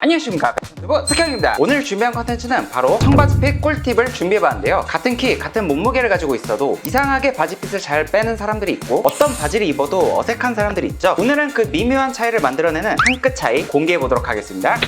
안녕하십니까. 유튜브 스카입니다. 오늘 준비한 컨텐츠는 바로 청바지핏 꿀팁을 준비해봤는데요. 같은 키 같은 몸무게를 가지고 있어도 이상하게 바지핏을 잘 빼는 사람들이 있고 어떤 바지를 입어도 어색한 사람들이 있죠. 오늘은 그 미묘한 차이를 만들어내는 한 끗 차이 공개해보도록 하겠습니다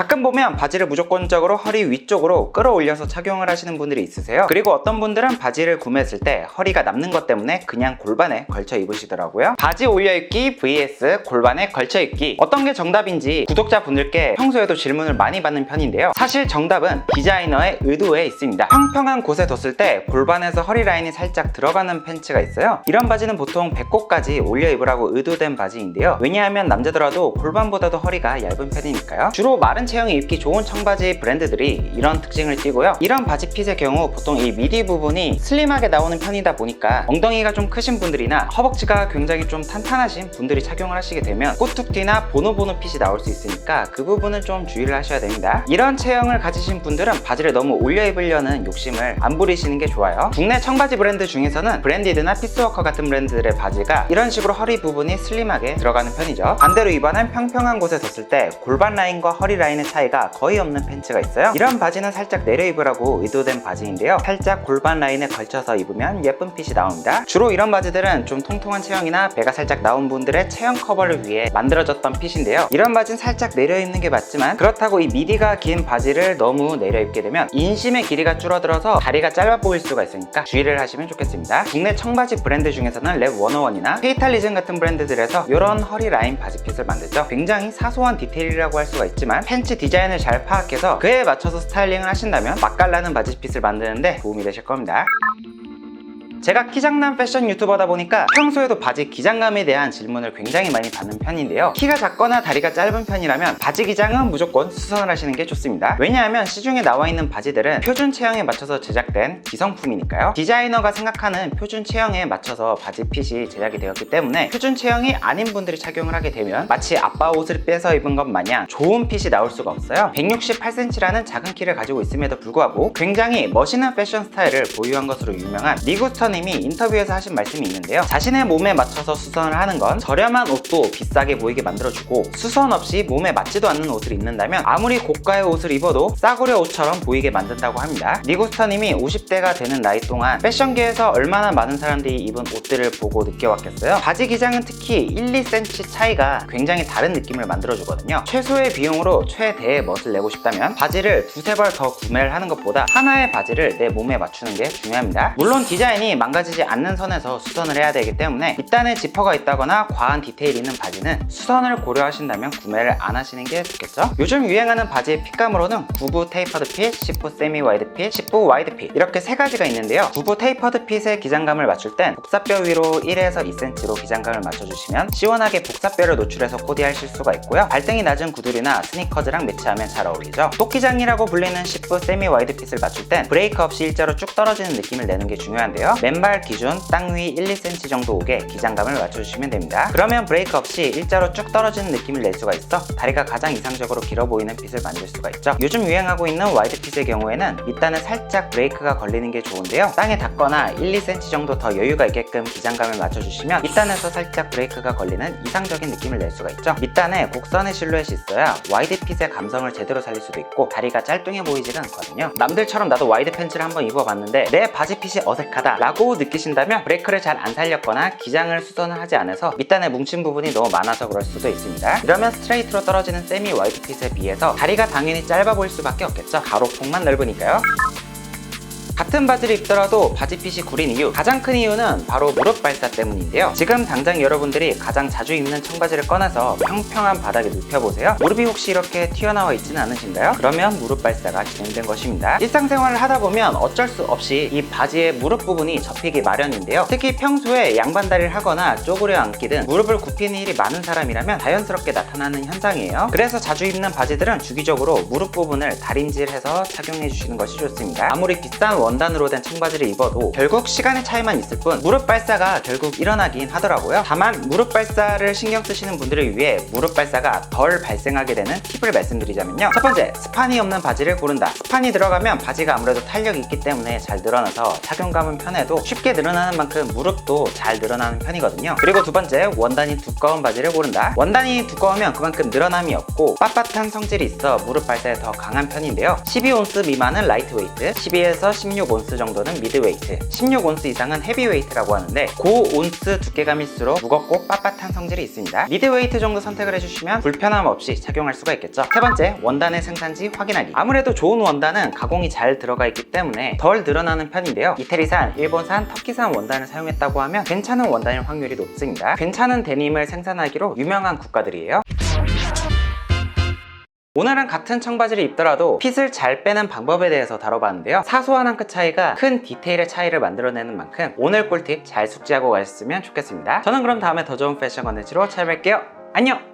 가끔 보면 바지를 무조건적으로 허리 위쪽으로 끌어올려서 착용을 하시는 분들이 있으세요. 그리고 어떤 분들은 바지를 구매했을 때 허리가 남는 것 때문에 그냥 골반에 걸쳐 입으시더라고요. 바지 올려입기 vs 골반에 걸쳐 입기 어떤 게 정답인지 구독자분들께 평소에도 질문을 많이 받는 편인데요. 사실 정답은 디자이너의 의도에 있습니다. 평평한 곳에 뒀을 때 골반에서 허리 라인이 살짝 들어가는 팬츠가 있어요. 이런 바지는 보통 배꼽까지 올려 입으라고 의도된 바지인데요. 왜냐하면 남자더라도 골반보다도 허리가 얇은 편이니까요. 주로 마른 체형이 입기 좋은 청바지 브랜드들이 이런 특징을 띠고요. 이런 바지 핏의 경우 보통 이 미디 부분이 슬림하게 나오는 편이다 보니까 엉덩이가 좀 크신 분들이나 허벅지가 굉장히 좀 탄탄하신 분들이 착용을 하시게 되면 꼬툭티나 보노보노 핏이 나올 수 있으니까 그 부분은 좀 주의를 하셔야 됩니다. 이런 체형을 가지신 분들은 바지를 너무 올려 입으려는 욕심을 안 부리시는 게 좋아요. 국내 청바지 브랜드 중에서는 브랜디드나 피스워커 같은 브랜드들의 바지가 이런 식으로 허리 부분이 슬림하게 들어가는 편이죠. 반대로 이번엔 평평한 곳에 뒀을 때 골반 라인과 허리 라인 의 차이가 거의 없는 팬츠가 있어요. 이런 바지는 살짝 내려 입으라고 의도된 바지인데요. 살짝 골반 라인에 걸쳐서 입으면 예쁜 핏이 나옵니다. 주로 이런 바지들은 좀 통통한 체형이나 배가 살짝 나온 분들의 체형 커버를 위해 만들어졌던 핏인데요. 이런 바지는 살짝 내려 입는 게 맞지만 그렇다고 이 미디가 긴 바지를 너무 내려 입게 되면 인심의 길이가 줄어들어서 다리가 짧아 보일 수가 있으니까 주의를 하시면 좋겠습니다. 국내 청바지 브랜드 중에서는 랩 101이나 페이탈리즘 같은 브랜드들에서 이런 허리 라인 바지 핏을 만들죠. 굉장히 사소한 디테일이라고 할 수가 있지만 팬츠 디자인을 잘 파악해서 그에 맞춰서 스타일링을 하신다면 맛깔나는 바지 핏을 만드는데 도움이 되실 겁니다. 제가 키장남 패션 유튜버다 보니까 평소에도 바지 기장감에 대한 질문을 굉장히 많이 받는 편인데요. 키가 작거나 다리가 짧은 편이라면 바지 기장은 무조건 수선을 하시는 게 좋습니다. 왜냐하면 시중에 나와 있는 바지들은 표준 체형에 맞춰서 제작된 기성품이니까요. 디자이너가 생각하는 표준 체형에 맞춰서 바지 핏이 제작이 되었기 때문에 표준 체형이 아닌 분들이 착용을 하게 되면 마치 아빠 옷을 빼서 입은 것 마냥 좋은 핏이 나올 수가 없어요. 168cm라는 작은 키를 가지고 있음에도 불구하고 굉장히 멋있는 패션 스타일을 보유한 것으로 유명한 리구스 터 님이 인터뷰에서 하신 말씀이 있는데요. 자신의 몸에 맞춰서 수선을 하는 건 저렴한 옷도 비싸게 보이게 만들어주고 수선 없이 몸에 맞지도 않는 옷을 입는다면 아무리 고가의 옷을 입어도 싸구려 옷처럼 보이게 만든다고 합니다. 리고스터님이 50대가 되는 나이 동안 패션계에서 얼마나 많은 사람들이 입은 옷들을 보고 느껴왔겠어요. 바지 기장은 특히 1, 2cm 차이가 굉장히 다른 느낌을 만들어주거든요. 최소의 비용으로 최대의 멋을 내고 싶다면 바지를 두세 벌 더 구매를 하는 것보다 하나의 바지를 내 몸에 맞추는 게 중요합니다. 물론 디자인이 망가지지 않는 선에서 수선을 해야 되기 때문에 밑단에 지퍼가 있다거나 과한 디테일 있는 바지는 수선을 고려하신다면 구매를 안 하시는 게 좋겠죠? 요즘 유행하는 바지의 핏감으로는 9부 테이퍼드 핏, 10부 세미 와이드 핏, 10부 와이드 핏 이렇게 세 가지가 있는데요. 9부 테이퍼드 핏의 기장감을 맞출 땐 복사뼈 위로 1에서 2cm로 기장감을 맞춰주시면 시원하게 복사뼈를 노출해서 코디하실 수가 있고요. 발등이 낮은 구두리나 스니커즈랑 매치하면 잘 어울리죠. 똑기장이라고 불리는 10부 세미 와이드 핏을 맞출 땐 브레이크 없이 일자로 쭉 떨어지는 느낌을 내는 게 중요한데요 맨발 기준 땅 위 1, 2cm 정도 오게 기장감을 맞춰주시면 됩니다. 그러면 브레이크 없이 일자로 쭉 떨어지는 느낌을 낼 수가 있어 다리가 가장 이상적으로 길어 보이는 핏을 만들 수가 있죠. 요즘 유행하고 있는 와이드 핏의 경우에는 밑단은 살짝 브레이크가 걸리는 게 좋은데요. 땅에 닿거나 1, 2cm 정도 더 여유가 있게끔 기장감을 맞춰주시면 밑단에서 살짝 브레이크가 걸리는 이상적인 느낌을 낼 수가 있죠. 밑단에 곡선의 실루엣이 있어야 와이드 핏의 감성을 제대로 살릴 수도 있고 다리가 짤뚱해 보이지가 않거든요. 남들처럼 나도 와이드 팬츠를 한번 입어봤는데 내 바지 핏이 어색하다 라고 느끼신다면 브레이크를 잘 안 살렸거나 기장을 수선을 하지 않아서 밑단에 뭉친 부분이 너무 많아서 그럴 수도 있습니다. 이러면 스트레이트로 떨어지는 세미 와이드 핏에 비해서 다리가 당연히 짧아 보일 수밖에 없겠죠. 가로폭만 넓으니까요. 같은 바지를 입더라도 바지 핏이 구린 이유 가장 큰 이유는 바로 무릎 발사 때문인데요. 지금 당장 여러분들이 가장 자주 입는 청바지를 꺼내서 평평한 바닥에 눕혀보세요. 무릎이 혹시 이렇게 튀어나와 있지는 않으신가요? 그러면 무릎 발사가 진행된 것입니다. 일상생활을 하다 보면 어쩔 수 없이 이 바지의 무릎 부분이 접히기 마련인데요. 특히 평소에 양반다리를 하거나 쪼그려 앉기 등 무릎을 굽히는 일이 많은 사람이라면 자연스럽게 나타나는 현상이에요. 그래서 자주 입는 바지들은 주기적으로 무릎 부분을 다림질해서 착용해 주시는 것이 좋습니다. 아무리 비싼 원 원단으로 된 청바지를 입어도 결국 시간의 차이만 있을 뿐 무릎 발사가 결국 일어나긴 하더라고요. 다만 무릎 발사를 신경 쓰시는 분들을 위해 무릎 발사가 덜 발생하게 되는 팁을 말씀드리자면요. 첫 번째, 스판이 없는 바지를 고른다. 스판이 들어가면 바지가 아무래도 탄력이 있기 때문에 잘 늘어나서 착용감은 편해도 쉽게 늘어나는 만큼 무릎도 잘 늘어나는 편이거든요. 그리고 두 번째, 원단이 두꺼운 바지를 고른다. 원단이 두꺼우면 그만큼 늘어남이 없고 빳빳한 성질이 있어 무릎 발사에 더 강한 편인데요. 12온스 미만은 라이트 웨이트, 12에서 16 온스 정도는 미드 웨이트, 16온스 이상은 헤비 웨이트라고 하는데 고온스 두께감일수록 무겁고 빳빳한 성질이 있습니다. 미드 웨이트 정도 선택을 해주시면 불편함 없이 착용할 수가 있겠죠. 세 번째, 원단의 생산지 확인하기. 아무래도 좋은 원단은 가공이 잘 들어가 있기 때문에 덜 늘어나는 편인데요. 이태리산, 일본산, 터키산 원단을 사용했다고 하면 괜찮은 원단일 확률이 높습니다. 괜찮은 데님을 생산하기로 유명한 국가들이에요. 오늘은 같은 청바지를 입더라도 핏을 잘 빼는 방법에 대해서 다뤄봤는데요. 사소한 한 끗 차이가 큰 디테일의 차이를 만들어내는 만큼 오늘 꿀팁 잘 숙지하고 가셨으면 좋겠습니다. 저는 그럼 다음에 더 좋은 패션 컨텐츠로 찾아뵐게요. 안녕!